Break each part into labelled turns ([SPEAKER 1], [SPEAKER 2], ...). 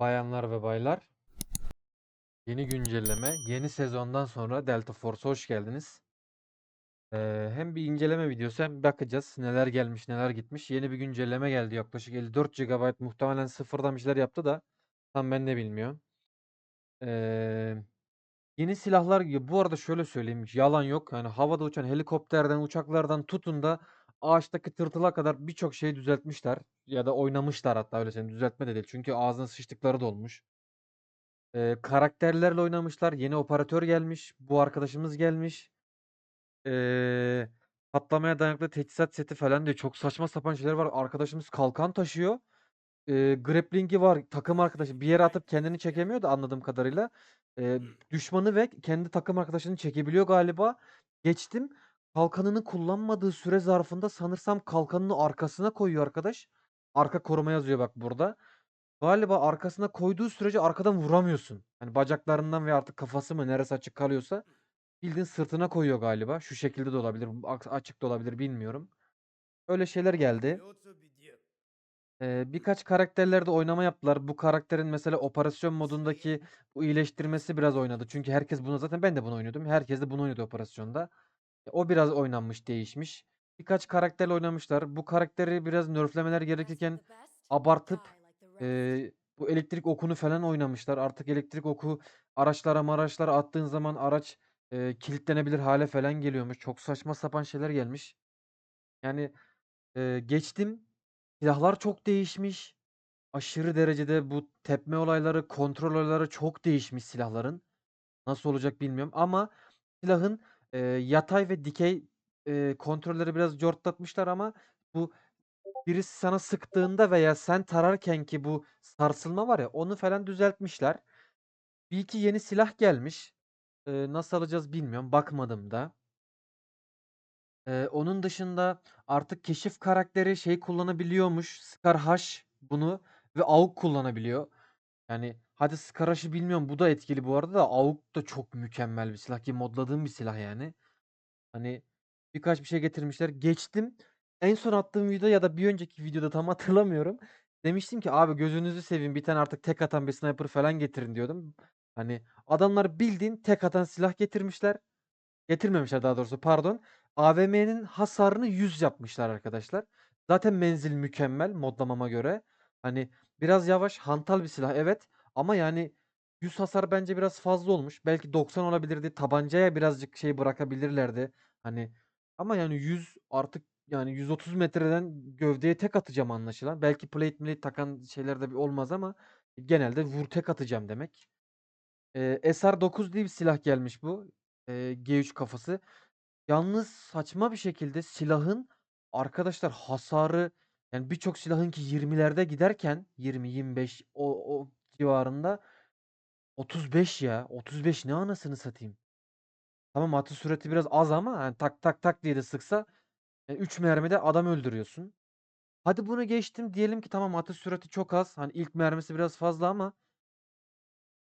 [SPEAKER 1] Bayanlar ve baylar, yeni güncelleme, yeni sezondan sonra Delta Force'a hoş geldiniz. Ee, hem bir inceleme videosu hem bakacağız neler gelmiş neler gitmiş. Yeni bir güncelleme geldi yaklaşık 54 GB muhtemelen sıfırdan bir şeyler yaptı da tam ben de bilmiyorum. Ee, yeni silahlar ya bu arada şöyle söyleyeyim yalan yok. Yani havada uçan helikopterden uçaklardan tutun da ağaçtaki tırtıla kadar birçok şeyi düzeltmişler. Ya da oynamışlar hatta öyle söyleyeyim düzeltme de değil. Çünkü ağzına sıçtıkları da olmuş. Eee, karakterlerle oynamışlar. Yeni operatör gelmiş. Bu arkadaşımız gelmiş. Eee, patlamaya dayanıklı teçhizat seti falan diyor. Çok saçma sapan şeyler var. Arkadaşımız kalkan taşıyor. Eee, grappling'i var. Takım arkadaşı bir yere atıp kendini çekemiyor da anladığım kadarıyla. Eee, düşmanı ve kendi takım arkadaşını çekebiliyor galiba. Geçtim. Kalkanını kullanmadığı süre zarfında sanırsam kalkanını arkasına koyuyor arkadaş. Arka koruma yazıyor bak burada. Galiba arkasına koyduğu sürece arkadan vuramıyorsun. Hani bacaklarından veya artık kafası mı neresi açık kalıyorsa bildiğin sırtına koyuyor galiba. Şu şekilde de olabilir, açık da olabilir bilmiyorum. Öyle şeyler geldi. Ee, birkaç karakterlerde oynama yaptılar. Bu karakterin mesela operasyon modundaki bu iyileştirmesi biraz oynadı. Çünkü herkes bunu zaten ben de bunu oynuyordum. Herkes de bunu oynuyordu operasyonda. E, O biraz oynanmış, değişmiş. Birkaç karakterle oynamışlar. Bu karakteri biraz nerflemeler gerekirken abartıp Eee, bu elektrik okunu falan oynamışlar. Artık elektrik oku araçlara maraçlara attığın zaman araç, eee, kilitlenebilir hale falan geliyormuş. Çok saçma sapan şeyler gelmiş. Yani, eee, geçtim. Silahlar çok değişmiş. Aşırı derecede bu tepme olayları, kontrol olayları çok değişmiş silahların. Nasıl olacak bilmiyorum ama silahın, eee, yatay ve dikey, eee, kontrolleri biraz cortlatmışlar ama bu Birisi sana sıktığında veya sen tararken ki bu sarsılma var ya, onu falan düzeltmişler. Bir iki yeni silah gelmiş. Eee, nasıl alacağız bilmiyorum. Bakmadım da. Eee, onun dışında artık keşif karakteri şey kullanabiliyormuş. Scar H bunu ve AUG kullanabiliyor. Yani hadi Scar H'ı bilmiyorum. Bu da etkili bu arada da AUG da çok mükemmel bir silah ki modladığım bir silah yani. Hani birkaç bir şey getirmişler. Geçtim. En son attığım video ya da bir önceki videoda tam hatırlamıyorum. Demiştim ki abi gözünüzü seveyim bir tane artık tek atan bir sniper falan getirin diyordum. Hani adamlar bildiğin tek atan silah getirmişler. Getirmemişler daha doğrusu pardon. AVM'nin hasarını 100 yapmışlar arkadaşlar. Zaten menzil mükemmel modlamama göre. Hani biraz yavaş hantal bir silah evet. Ama yani 100 hasar bence biraz fazla olmuş. Belki 90 olabilirdi. Tabancaya birazcık şey bırakabilirlerdi. Hani ama yani 100 artık yani 130 metreden gövdeye tek atacağım anlaşılan. Belki plate milate takan şeyler de bir olmaz ama genelde vur tek atacağım demek. Eee, SR9 diye bir silah gelmiş bu. Eee, G3 kafası. Yalnız saçma bir şekilde silahın arkadaşlar hasarı yani birçok silahınki 20'lerde giderken 20-25 o, o civarında 35 ya. 35 ne anasını satayım. Tamam atış sürati biraz az ama yani tak tak tak diye de sıksa 3 mermide adam öldürüyorsun. Hadi bunu geçtim diyelim ki tamam atış sürati çok az. Hani ilk mermisi biraz fazla ama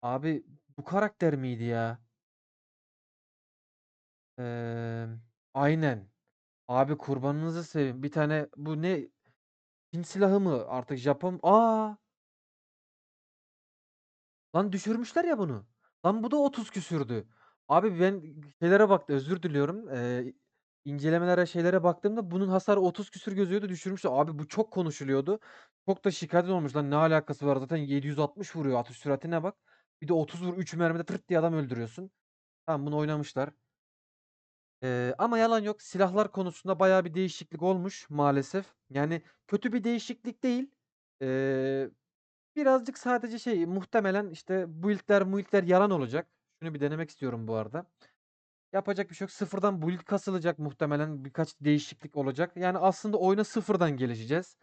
[SPEAKER 1] abi bu karakter miydi ya? Emm, aynen. Abi kurbanınızı seveyim. Bir tane bu ne Çin silahı mı artık Japon A! Lan düşürmüşler ya bunu. Lan bu da 30 küsürdü. Abi ben şeylere baktım özür diliyorum. Eee, incelemelere şeylere baktığımda bunun hasarı 30 küsür gözüyordu düşürmüşler. Abi bu çok konuşuluyordu. Çok da şikâyet olmuş lan ne alakası var zaten 760 vuruyor atış süratine bak. Bir de 30 vur 3 mermide tırt diye adam öldürüyorsun. Tamam bunu oynamışlar. Eee, ama yalan yok, silahlar konusunda bayağı bir değişiklik olmuş maalesef. Yani kötü bir değişiklik değil. Eee, birazcık sadece şey, muhtemelen, işte, build'ler muild'ler yalan olacak. Şunu bir denemek istiyorum bu arada. Yapacak bir şey yok. Sıfırdan build kasılacak muhtemelen. Birkaç değişiklik olacak. Yani aslında oyuna sıfırdan gelişeceğiz.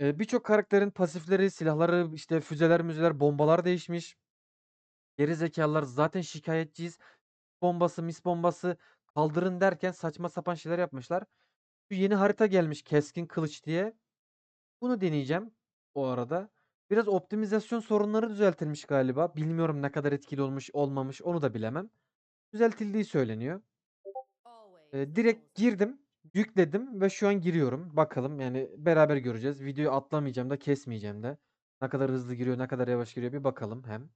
[SPEAKER 1] Eee, birçok karakterin pasifleri, silahları, işte, füzeler müzeler, bombalar değişmiş. Geri zekalılar zaten şikâyetçiyiz. Bombası, mis bombası kaldırın derken saçma sapan şeyler yapmışlar. Şu yeni harita gelmiş Keskin Kılıç diye. Bunu deneyeceğim o arada. Biraz optimizasyon sorunları düzeltilmiş galiba. Bilmiyorum ne kadar etkili olmuş olmamış onu da bilemem. Düzeltildiği söyleniyor. Eee, direkt girdim, yükledim ve şu an giriyorum. Bakalım yani beraber göreceğiz. Videoyu atlamayacağım da kesmeyeceğim de. Ne kadar hızlı giriyor, ne kadar yavaş giriyor bir bakalım hem.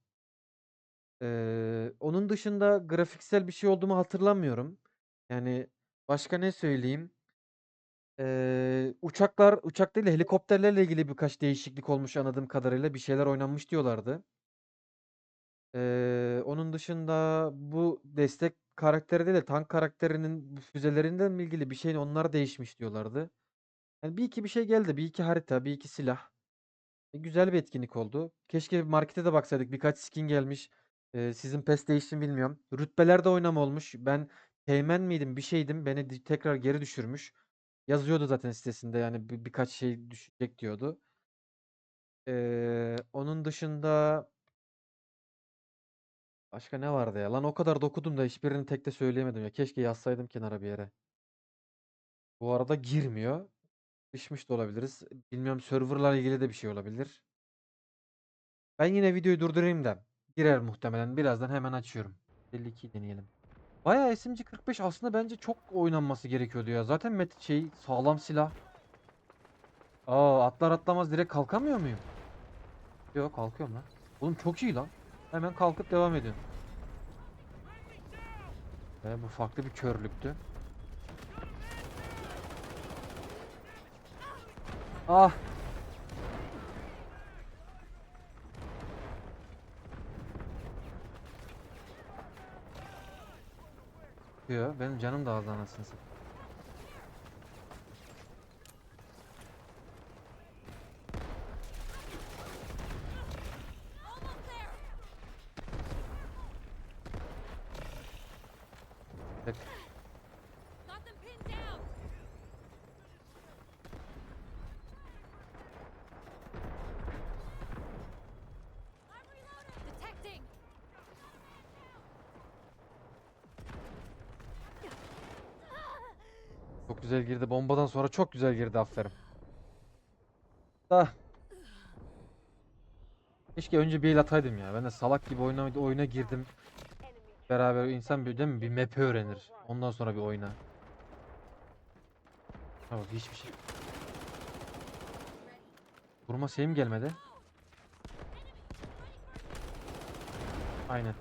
[SPEAKER 1] Eee, onun dışında grafiksel bir şey olduğumu hatırlamıyorum. Yani başka ne söyleyeyim? Eee, uçaklar, uçak değil de helikopterlerle ilgili birkaç değişiklik olmuş anladığım kadarıyla. Bir şeyler oynanmış diyorlardı. Eee, onun dışında bu destek karakteri değil de tank karakterinin füzelerinden mi ilgili bir şey onlar değişmiş diyorlardı. Yani bir iki bir şey geldi. Bir iki harita, bir iki silah. E, güzel bir etkinlik oldu. Keşke markete de baksaydık. Birkaç skin gelmiş. Eee, sizin PES değişti mi bilmiyorum. Rütbelerde oynama olmuş. Ben teğmen miydim, bir şeydim. Beni tekrar geri düşürmüş. Yazıyordu zaten sitesinde yani bir, birkaç şey düşecek diyordu. Eee, onun dışında başka ne vardı ya? Lan o kadar dokudum da hiçbirini tek de söyleyemedim ya. Keşke yazsaydım kenara bir yere. Bu arada girmiyor. Düşmüş de olabiliriz. Bilmiyorum serverla ilgili de bir şey olabilir. Ben yine videoyu durdurayım da girer muhtemelen. Birazdan hemen açıyorum. 52 deneyelim. Bayağı SMG 45 aslında bence çok oynanması gerekiyordu ya. Zaten met şey sağlam silah. Aa atlar atlamaz direkt kalkamıyor muyum? Yok kalkıyorum lan. Oğlum çok iyi lan. Hemen kalkıp devam ediyorum. Ve bu farklı bir körlüktü. Ah. Diyor. Benim canım da az anasını satayım. Çok güzel girdi. Bombadan sonra çok güzel girdi. Aferin. Da. Keşke önce bir el ataydım ya. Ben de salak gibi oyuna, oyuna girdim. Beraber insan bir, değil mi? Bir map'i öğrenir. Ondan sonra bir oyna. Ha bak hiçbir şey. Vurma şeyim gelmedi. Aynen.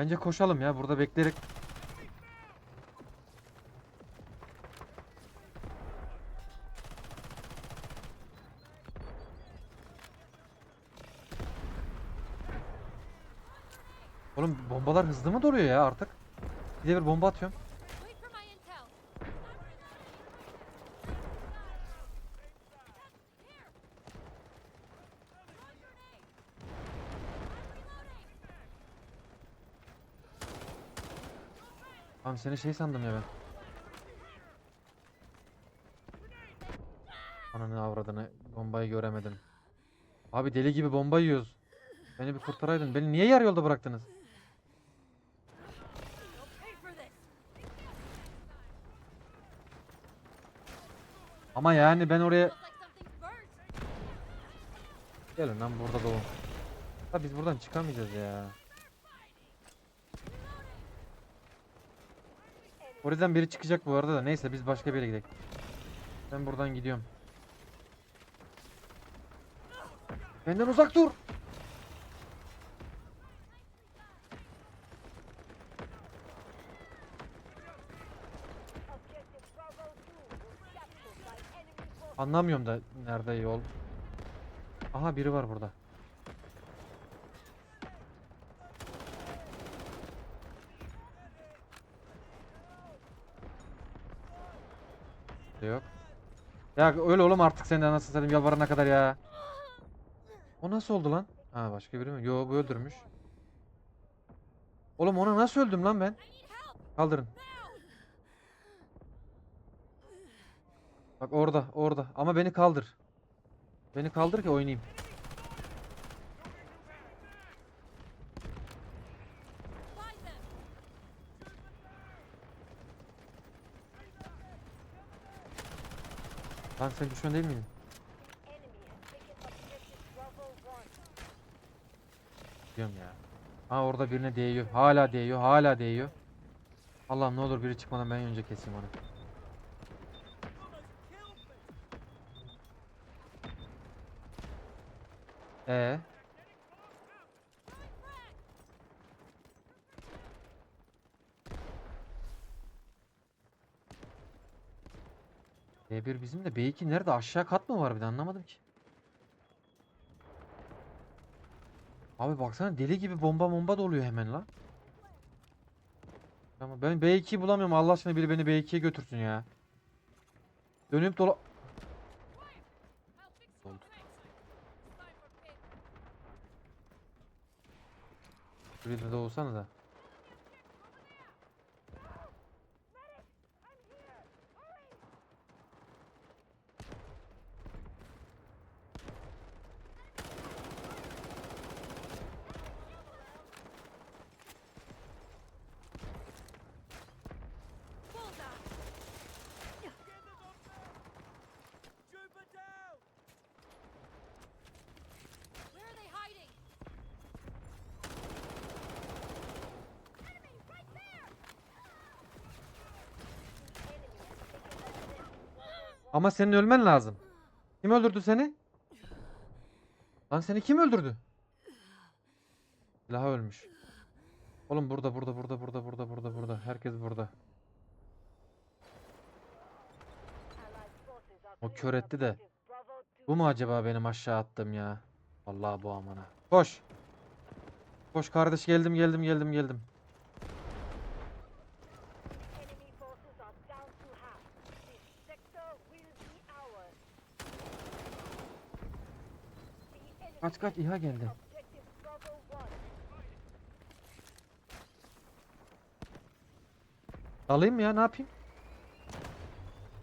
[SPEAKER 1] Bence koşalım ya. Burada bekleyerek. Oğlum bombalar hızlı mı doluyor ya artık? Bir de bir bomba atıyorum. Tamam seni şey sandım ya ben. Ananı avradını bombayı göremedim. Abi deli gibi bomba yiyoruz. Beni bir kurtaraydın. Beni niye yarı yolda bıraktınız? Ama yani ben oraya... Gelin lan burada doğun. Ha biz buradan çıkamayacağız ya. Oradan biri çıkacak bu arada da. Neyse biz başka bir yere gidelim. Ben buradan gidiyorum. Benden uzak dur.
[SPEAKER 2] Objective Bravo 2 was captured by enemy forces.
[SPEAKER 1] Anlamıyorum da nerede yol. Aha biri var burada. Yok. Ya öyle oğlum artık sen de anasını satayım yalvarana kadar ya. O nasıl oldu lan? Ha başka biri mi? Yo bu öldürmüş. Oğlum ona nasıl öldüm lan ben? Kaldırın. Bak orada orada ama beni kaldır. Beni kaldır ki oynayayım. Lan sen düşman değil miydin?
[SPEAKER 2] Enemy has taken objective Bravo 1.
[SPEAKER 1] Diyorum ya. Ha orada birine değiyor. Hala değiyor. Hala değiyor. Allah'ım ne olur biri çıkmadan ben önce keseyim onu. Ee, B1 bizim de B2 nerede? Aşağı kat mı var bir de anlamadım ki. Abi baksana deli gibi bomba bomba doluyor hemen la. Ama ben B2'yi bulamıyorum. Allah aşkına biri beni B2'ye götürsün ya. Dönüp dola... Oldu. Şurada da olsana da. Ama senin ölmen lazım. Kim öldürdü seni? Lan seni kim öldürdü? Silahı ölmüş. Oğlum burada burada burada burada burada burada burada. Herkes burada. O kör etti de.
[SPEAKER 2] objective Bravo 2.
[SPEAKER 1] Bu mu acaba benim aşağı attım ya? Allah bu amına. Koş. Koş kardeş geldim geldim geldim geldim. Kaç kaç İHA geldi.
[SPEAKER 2] objective Bravo 1.
[SPEAKER 1] Dalayım mı ya ne yapayım?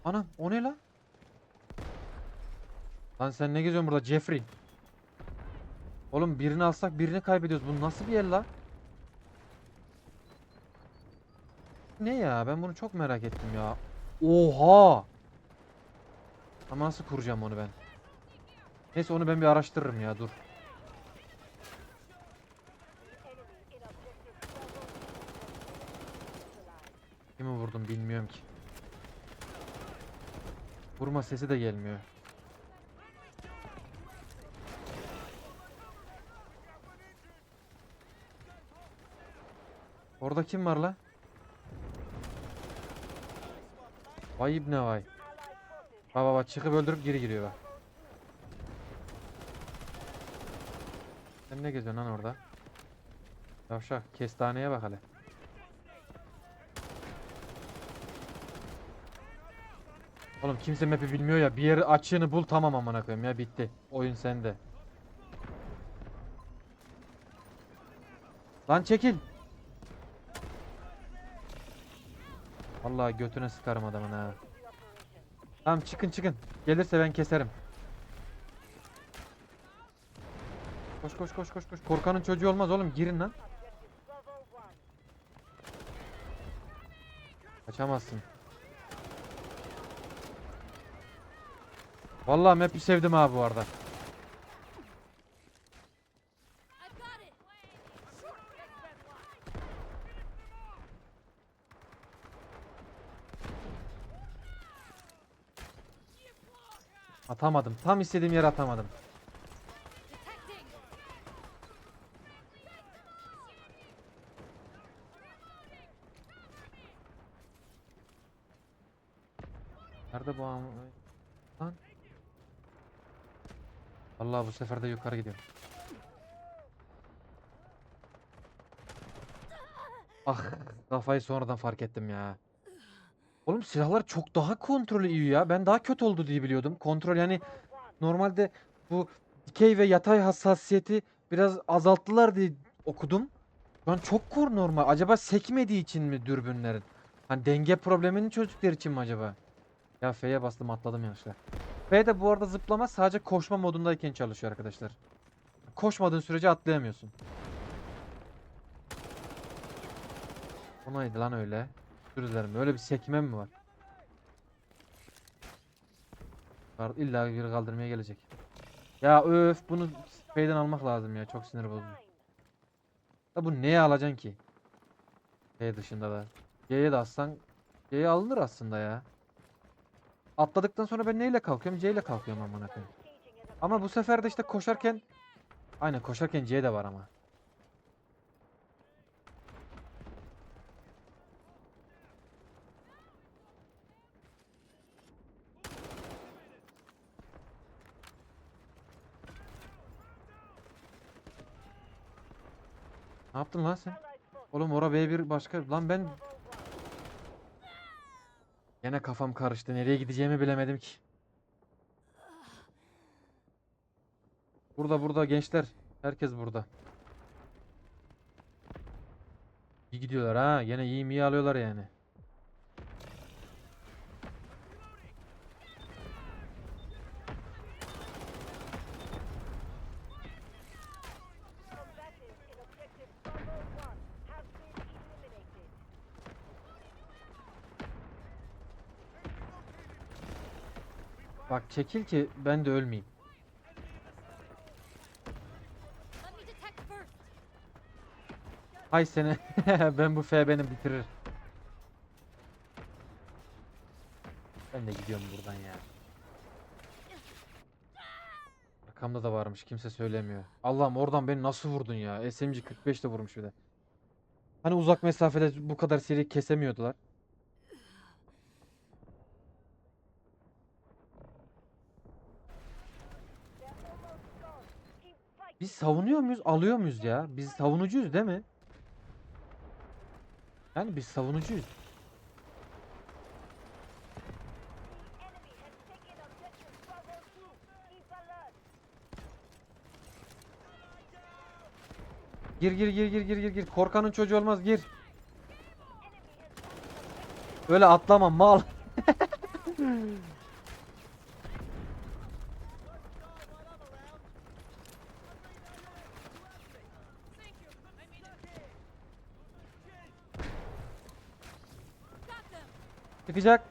[SPEAKER 1] Anam o ne la? Lan sen ne geziyorsun burada Jeffrey? Oğlum birini alsak birini kaybediyoruz. Bu nasıl bir yer la? Ne ya? Ben bunu çok merak ettim ya. Oha! Ama nasıl kuracağım onu ben? Neyse onu ben bir araştırırım ya dur.
[SPEAKER 2] Enemy in objective Bravo 2. Neutralized.
[SPEAKER 1] Kimi vurdum bilmiyorum ki. Vurma sesi de gelmiyor. Orada kim var la? Vay ibne vay. Bak bak çıkıp öldürüp geri giriyor bak. Sen ne geziyorsun lan orada? Yavşak kestaneye bak hele. Oğlum kimse map'i bilmiyor ya. Bir yeri açığını bul tamam amına koyayım ya bitti. Oyun sende. Lan çekil. Vallahi götüne sıkarım adamın ha. Tamam çıkın çıkın. Gelirse ben keserim. Koş koş koş koş koş. Korkanın çocuğu olmaz oğlum. Girin lan.
[SPEAKER 2] objective Bravo 1.
[SPEAKER 1] Kaçamazsın. Vallahi map'i sevdim abi bu arada. Atamadım. Tam istediğim yere atamadım.
[SPEAKER 3] Detecting.
[SPEAKER 1] Nerede bu am... Lan. Vallahi bu sefer de yukarı gidiyorum. Ah kafayı sonradan fark ettim ya. Oğlum silahlar çok daha kontrolü iyi ya. Ben daha kötü oldu diye biliyordum. Kontrol yani normalde bu dikey ve yatay hassasiyeti biraz azalttılar diye okudum. Şu çok kor normal. Acaba sekmediği için mi dürbünlerin? Hani denge problemini çözdükleri için mi acaba? Ya F'ye bastım atladım yanlışlıkla. B'de bu arada zıplama sadece koşma modundayken çalışıyor arkadaşlar. Koşmadığın sürece atlayamıyorsun. O neydi lan öyle? Özür dilerim. Öyle bir sekme mi var? Var illa biri kaldırmaya gelecek. Ya öf bunu B'den almak lazım ya. Çok sinir bozucu. Da bu neye alacaksın ki? B dışında da. C'ye de atsan C'ye alınır aslında ya. Atladıktan sonra ben neyle kalkıyorum? C ile kalkıyorum amına koyayım. Ama bu sefer de işte koşarken Aynen koşarken C de var ama. Ne yaptın lan sen? Oğlum ora B1 başka. Lan ben Gene kafam karıştı. Nereye gideceğimi bilemedim ki. Burada burada gençler. Herkes burada. İyi gidiyorlar ha. Gene iyi iyi alıyorlar yani. Bak çekil ki ben de ölmeyeyim. Hay seni. ben bu F beni bitirir. Ben de gidiyorum buradan ya. Arkamda da varmış. Kimse söylemiyor. Allah'ım oradan beni nasıl vurdun ya? SMG 45 de vurmuş bir de. Hani uzak mesafede bu kadar seri kesemiyordular. Biz savunuyor muyuz? Alıyor muyuz ya? Biz savunucuyuz değil mi? Yani biz savunucuyuz.
[SPEAKER 2] The enemy has taken objective Bravo 2. Keep alert.
[SPEAKER 1] Gir gir gir gir gir gir gir. Korkanın çocuğu olmaz gir. Öyle atlama mal. Çıkacak.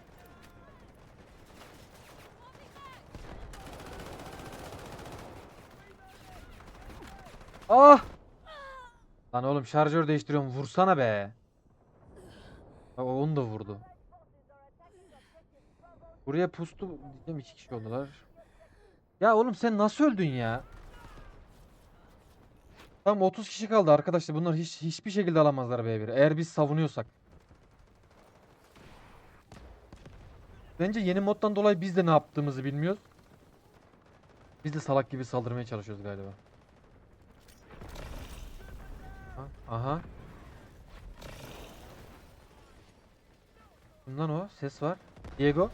[SPEAKER 1] Ah! Lan oğlum şarjör değiştiriyorum. Vursana be. Onu da vurdu. Buraya pustu diyeceğim iki kişi oldular. Ya oğlum sen nasıl öldün ya? Tamam 30 kişi kaldı arkadaşlar. Bunlar hiç hiçbir şekilde alamazlar B1. Eğer biz savunuyorsak. Bence yeni moddan dolayı biz de ne yaptığımızı bilmiyoruz. Biz de salak gibi saldırmaya çalışıyoruz galiba. Ha, Aha. Bundan o ses var. Diego.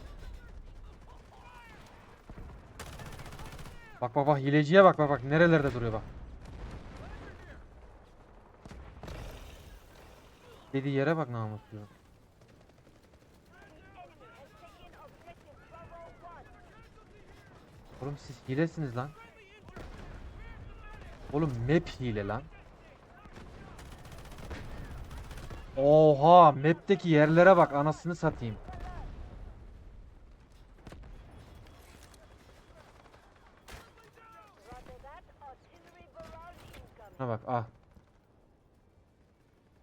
[SPEAKER 1] Bak bak bak hileciye bak bak bak nerelerde duruyor bak. Dediği yere bak namuslu.
[SPEAKER 2] enemy
[SPEAKER 1] Oğlum siz hilesiniz lan. Oğlum map hile lan. Oha map'teki yerlere bak anasını satayım. Şuna bak ah.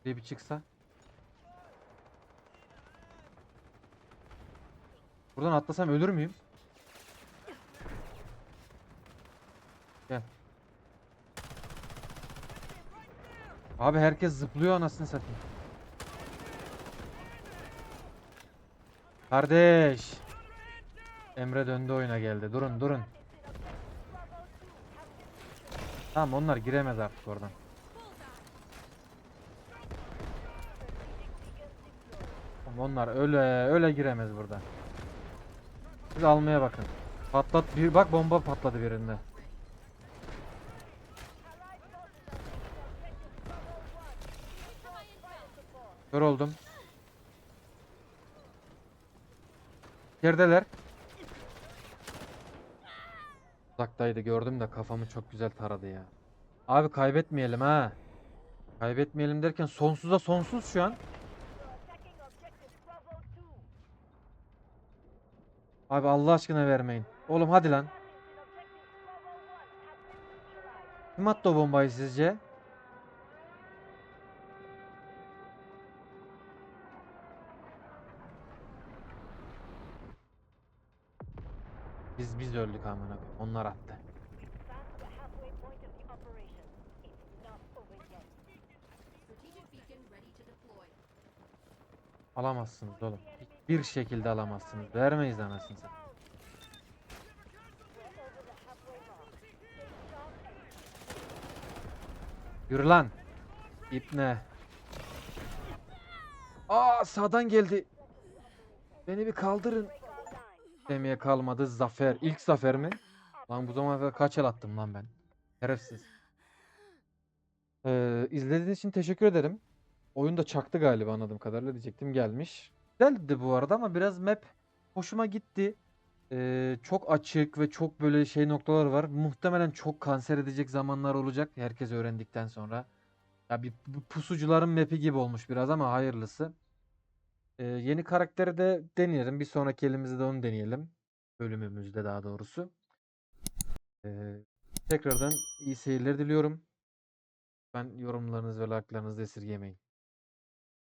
[SPEAKER 1] Bir bir çıksa. Buradan atlasam ölür müyüm? Gel. Abi herkes zıplıyor anasını satayım. Kardeş. Emre döndü oyuna geldi. Durun durun. Tamam onlar giremez artık oradan. Onlar öyle öyle giremez burada. Siz almaya bakın. Patlat bir bak bomba patladı birinde. Kör oldum. İçerideler. Uzaktaydı gördüm de kafamı çok güzel taradı ya. Abi kaybetmeyelim ha. Kaybetmeyelim derken sonsuza sonsuz şu an.
[SPEAKER 2] You're attacking objective Bravo 2.
[SPEAKER 1] Abi Allah aşkına vermeyin. Oğlum hadi lan.
[SPEAKER 2] Batteries in objective Bravo 1 have been neutralized.
[SPEAKER 1] Kim attı o bombayı sizce? Biz öldük amına. Onlar attı. Alamazsınız oğlum. Hiçbir şekilde alamazsınız. Vermeyiz anasını satayım. Yürü lan. İpne. Aa sağdan geldi. Beni bir kaldırın. Demeye kalmadı zafer. İlk zafer mi? Lan bu zamana kadar kaç el attım lan ben. Şerefsiz. Ee, izlediğiniz için teşekkür ederim. Oyun da çaktı galiba anladığım kadarıyla diyecektim gelmiş. Güzeldi bu arada ama biraz map hoşuma gitti. Ee, çok açık ve çok böyle şey noktalar var. Muhtemelen çok kanser edecek zamanlar olacak. Herkes öğrendikten sonra. Ya bir bu pusucuların map'i gibi olmuş biraz ama hayırlısı. Ee, yeni karakteri de deneyelim. Bir sonraki elimizde de onu deneyelim. Bölümümüzde daha doğrusu. Ee, tekrardan iyi seyirler diliyorum. Ben yorumlarınız ve like'larınızı esirgemeyin.